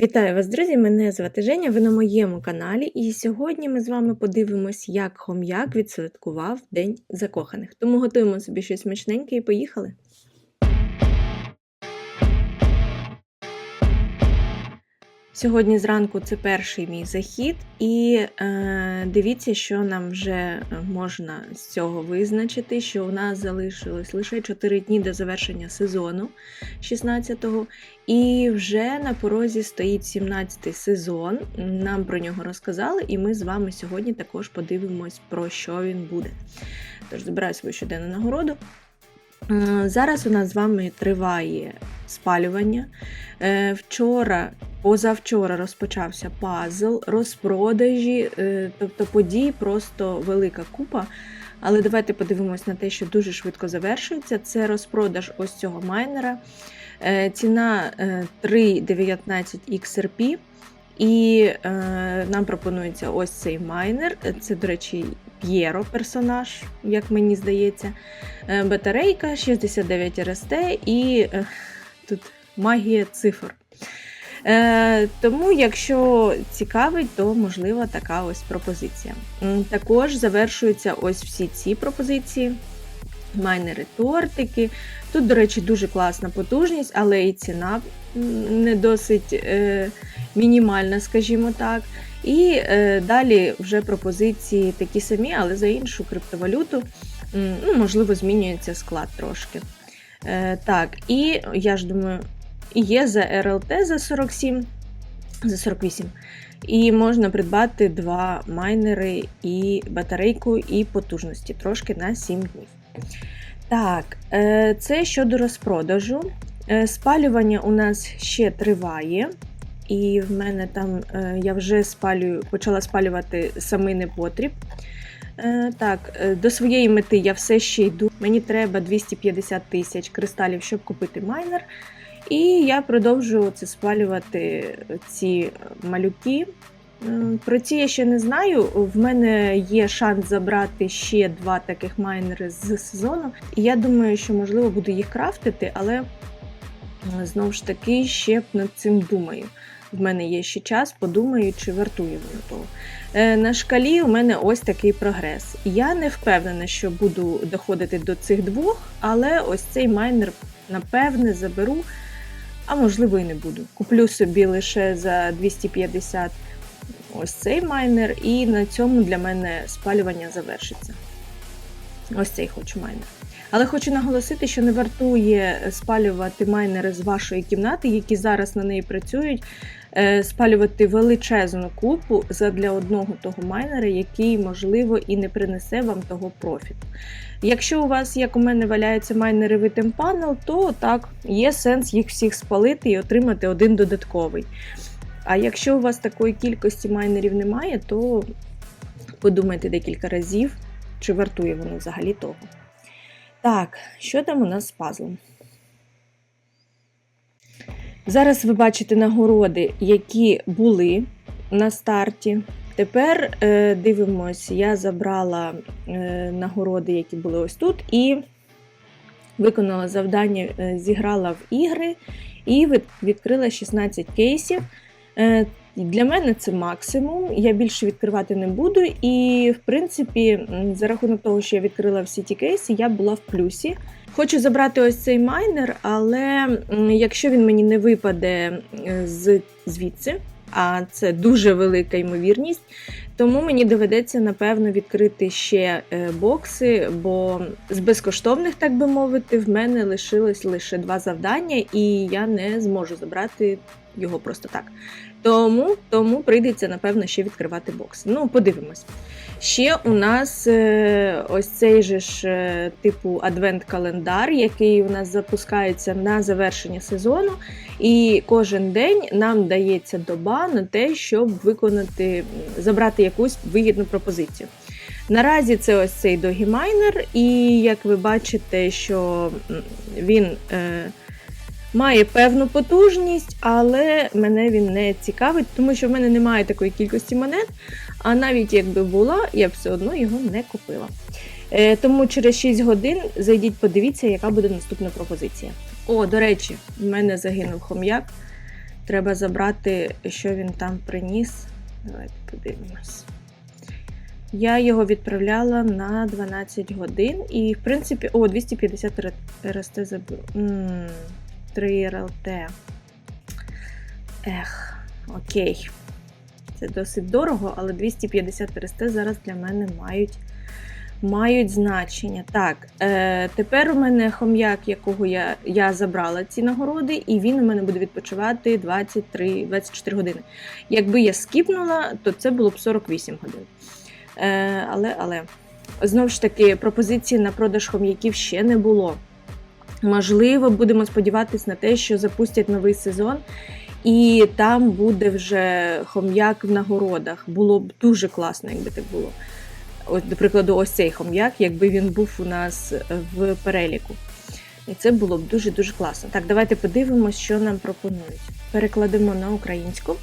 Вітаю вас, друзі! Мене звати Женя, ви на моєму каналі, і сьогодні ми з вами подивимось, як хом'як відсвяткував День закоханих. Тому готуємо собі щось смачненьке і поїхали. Сьогодні зранку це перший мій захід, і е, дивіться, що нам вже можна з цього визначити, що у нас залишилось лише 4 дні до завершення сезону 16-го, і вже на порозі стоїть 17-й сезон. Нам про нього розказали, і ми з вами сьогодні також подивимось, про що він буде. Тож забираю свою щоденну нагороду. Е, Зараз у нас з вами триває спалювання. Е, Вчора, позавчора розпочався пазл, розпродажі, е, тобто подій просто велика купа. Але давайте подивимось на те, що дуже швидко завершується. Це розпродаж ось цього майнера. Е, Ціна е, 3,19 XRP. І е, нам пропонується ось цей майнер. Це, до речі, П'єро персонаж, як мені здається. Батарейка 69 РСТ і е, тут магія цифр. Е, тому, якщо цікавить, то можлива така ось пропозиція. Також завершуються ось всі ці пропозиції. Майнери тортики. Тут, до речі, дуже класна потужність, але і ціна не досить е, мінімальна, скажімо так. І е, далі вже пропозиції такі самі, але за іншу криптовалюту. Ну, можливо, змінюється склад трошки. Е, так, і я ж думаю, є за RLT за 47, за 48. І можна придбати два майнери і батарейку, і потужності трошки на 7 днів. Так, е, це щодо розпродажу. Е, Спалювання у нас ще триває. І в мене там я вже спалюю, почала спалювати самий непотріб. Е, Так, е, до своєї мети я все ще йду. Мені треба 250 тисяч кристалів, щоб купити майнер. І я продовжую це спалювати ці малюки. Про ці я ще не знаю. В мене є шанс забрати ще два таких майнери з сезону. І я думаю, що можливо буду їх крафтити, але знову ж таки ще над цим думаю. В мене є ще час, подумаю, чи вартує воно того. Е, На шкалі у мене ось такий прогрес. Я не впевнена, що буду доходити до цих двох, але ось цей майнер, напевне, заберу, а можливо і не буду. Куплю собі лише за 250 ось цей майнер, і на цьому для мене спалювання завершиться. Ось цей хочу майнер. Але хочу наголосити, що не вартує спалювати майнери з вашої кімнати, які зараз на неї працюють, е, спалювати величезну купу задля одного того майнера, який, можливо, і не принесе вам того профіту. Якщо у вас, як у мене, валяються майнери в Panel, то так, є сенс їх всіх спалити і отримати один додатковий. А якщо у вас такої кількості майнерів немає, то подумайте декілька разів, чи вартує воно взагалі того. Так, що там у нас з пазлом? Зараз ви бачите нагороди, які були на старті. Тепер е, дивимось, я забрала е, нагороди, які були ось тут, і виконала завдання, е, зіграла в ігри і від- відкрила 16 кейсів. Е, для мене це максимум. Я більше відкривати не буду. І, в принципі, за рахунок того, що я відкрила всі ті кейси, я була в плюсі. Хочу забрати ось цей майнер, але якщо він мені не випаде е, з звідси, а це дуже велика ймовірність, тому мені доведеться, напевно, відкрити ще е, бокси, бо з безкоштовних, так би мовити, в мене лишилось лише два завдання, і я не зможу забрати його просто так. Тому, тому прийдеться, напевно, ще відкривати бокс. Ну, подивимось. Ще у нас е, ось цей же ж е, типу адвент-календар, який у нас запускається на завершення сезону. І кожен день нам дається доба на те, щоб виконати, забрати якусь вигідну пропозицію. Наразі це ось цей догімайнер, і як ви бачите, що він. Е, Має певну потужність, але мене він не цікавить, тому що в мене немає такої кількості монет, а навіть якби була, я б все одно його не купила. Е, тому через 6 годин зайдіть, подивіться, яка буде наступна пропозиція. О, до речі, в мене загинув хом'як. Треба забрати, що він там приніс. Давайте подивимось. Я його відправляла на 12 годин і, в принципі, о, 250 РСТ забив. 3 РЛТ. Ех, окей. Це досить дорого, але 250 РСТ зараз для мене мають мають значення. Так, е, тепер у мене хом'як, якого я я забрала ці нагороди, і він у мене буде відпочивати 23-24 години. Якби я скіпнула, то це було б 48 годин. Е, Але, але, знову ж таки, пропозиції на продаж хом'яків ще не було. Можливо, будемо сподіватися на те, що запустять новий сезон. І там буде вже хом'як в нагородах. Було б дуже класно, якби так було. Ось, до прикладу, ось цей хом'як, якби він був у нас в переліку. І це було б дуже-дуже класно. Так, давайте подивимось, що нам пропонують. Перекладемо на українську.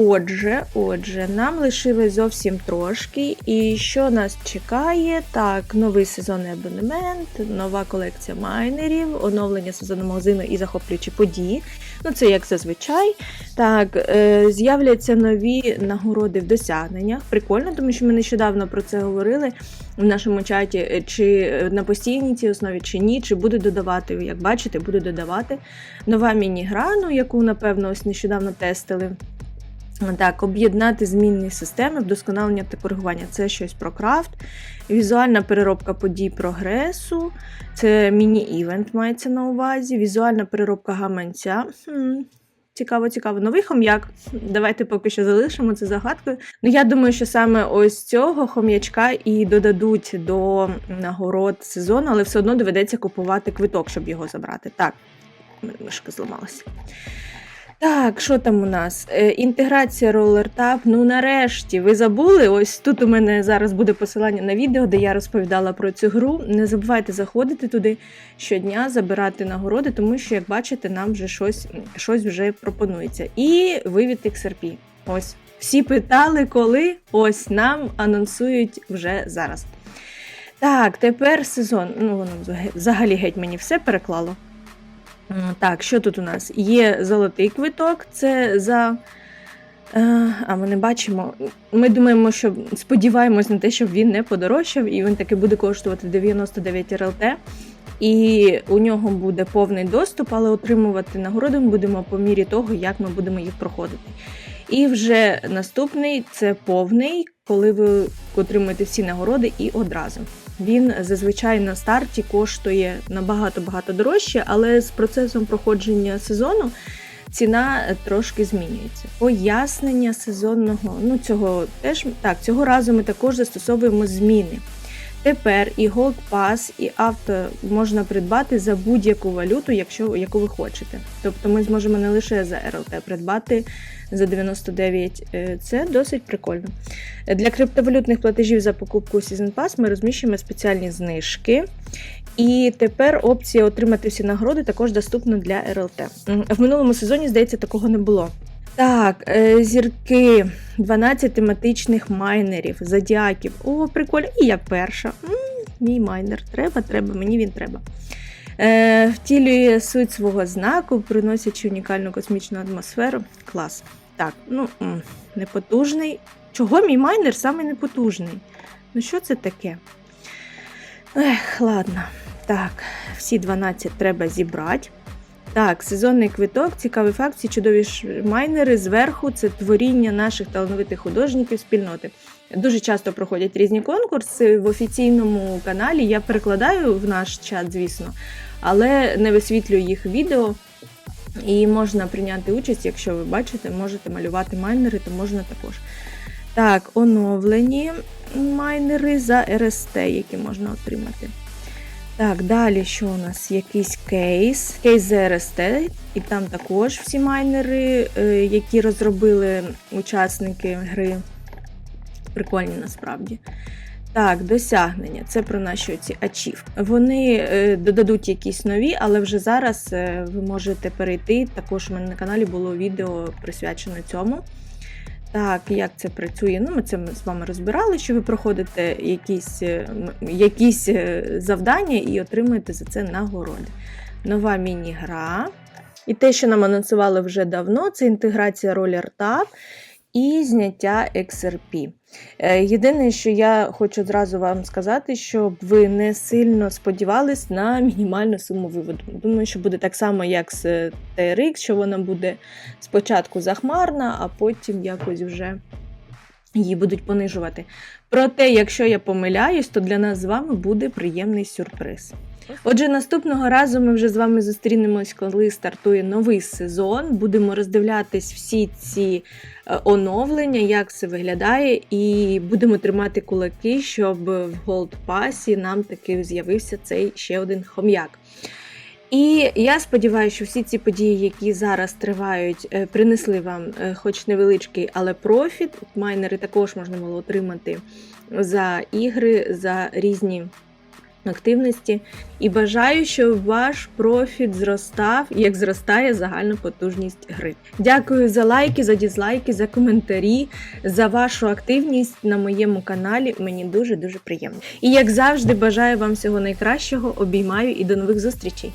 Отже, отже, нам лишили зовсім трошки. І що нас чекає? Так, новий сезонний абонемент, нова колекція майнерів, оновлення сезонного магазину і захоплюючі події. Ну, це як зазвичай. Так, е, з'являться нові нагороди в досягненнях. Прикольно, тому що ми нещодавно про це говорили в нашому чаті, е, чи на постійній цій основі, чи ні, чи буде додавати. Як бачите, буду додавати нова міні-гра, ну, яку, напевно, ось нещодавно тестили. Так, об'єднати змінні системи, вдосконалення та коригування. Це щось про крафт, візуальна переробка подій прогресу, це міні-івент мається на увазі, візуальна переробка гаманця. Хм, Цікаво, цікаво. Новий хом'як. Давайте поки що залишимо це загадкою. Ну, я думаю, що саме ось цього хом'ячка і додадуть до нагород сезону, але все одно доведеться купувати квиток, щоб його забрати. Так, мишка зламалася. Так, що там у нас? Е, Інтеграція RollerTap. Ну нарешті, ви забули? Ось тут у мене зараз буде посилання на відео, де я розповідала про цю гру. Не забувайте заходити туди щодня, забирати нагороди, тому що, як бачите, нам вже щось щось вже пропонується. І вивід XRP. Ось. Всі питали, коли ось нам анонсують вже зараз. Так, тепер сезон. Ну, воно взагалі геть мені все переклало. Так, що тут у нас? Є золотий квиток, це за. Е, а ми не бачимо. Ми думаємо, що сподіваємось на те, щоб він не подорожчав, і він таки буде коштувати 99 РЛТ. І у нього буде повний доступ, але отримувати нагороди ми будемо по мірі того, як ми будемо їх проходити. І вже наступний це повний, коли ви отримуєте всі нагороди і одразу. Він зазвичай на старті коштує набагато-багато дорожче, але з процесом проходження сезону ціна трошки змінюється. Пояснення сезонного, ну цього теж так, цього разу ми також застосовуємо зміни. Тепер і Gold Pass, і авто можна придбати за будь-яку валюту, якщо яку ви хочете. Тобто ми зможемо не лише за RLT придбати за 99. Е, це досить прикольно. Для криптовалютних платежів за покупку Season Pass ми розміщуємо спеціальні знижки. І тепер опція отримати всі нагороди також доступна для RLT. В минулому сезоні, здається, такого не було. Так, е, зірки 12 тематичних майнерів, зодіаків. О, прикольно. І я перша. Мій майнер треба, треба, мені він треба. Е, Втілює суть свого знаку, приносячи унікальну космічну атмосферу. Клас. Так, ну, непотужний. Чого мій майнер саме непотужний? Ну, що це таке? Ех, ладно. Так, всі 12 треба зібрати. Так, сезонний квиток, цікавий факт, ці чудові майнери зверху це творіння наших талановитих художників спільноти. Дуже часто проходять різні конкурси в офіційному каналі. Я перекладаю в наш чат, звісно, але не висвітлюю їх відео. І можна прийняти участь, якщо ви бачите, можете малювати майнери, то можна також. Так, оновлені майнери за РСТ, які можна отримати. Так, далі що у нас? Якийсь кейс, кейс ЗРСТ, і там також всі майнери, е, які розробили учасники гри. Прикольні насправді. Так, досягнення. Це про наші оці ачів. Вони е, додадуть якісь нові, але вже зараз е, ви можете перейти. Також у мене на каналі було відео присвячено цьому. Так, як це працює? Ну, Ми це з вами розбирали, що ви проходите якісь е, якісь е, завдання і отримуєте за це нагороди. Нова міні-гра. І те, що нам анонсували вже давно, це інтеграція RollerTab і зняття XRP. Е, Єдине, що я хочу зразу вам сказати, щоб ви не сильно сподівались на мінімальну суму виводу. Думаю, що буде так само, як з е, TRX, що вона буде спочатку захмарна, а потім якось вже її будуть понижувати. Проте, якщо я помиляюсь, то для нас з вами буде приємний сюрприз. Отже, наступного разу ми вже з вами зустрінемось, коли стартує новий сезон. Будемо роздивлятись всі ці е, оновлення, як все виглядає, і будемо тримати кулаки, щоб в Gold Pass нам таки з'явився цей ще один хом'як. І я сподіваюся, що всі ці події, які зараз тривають, е, принесли вам е, хоч невеличкий, але профіт. Майнери також можна було отримати за ігри, за різні активності. І бажаю, щоб ваш профіт зростав, як зростає загальна потужність гри. Дякую за лайки, за дізлайки, за коментарі, за вашу активність на моєму каналі. Мені дуже дуже приємно. І як завжди, бажаю вам всього найкращого. Обіймаю і до нових зустрічей!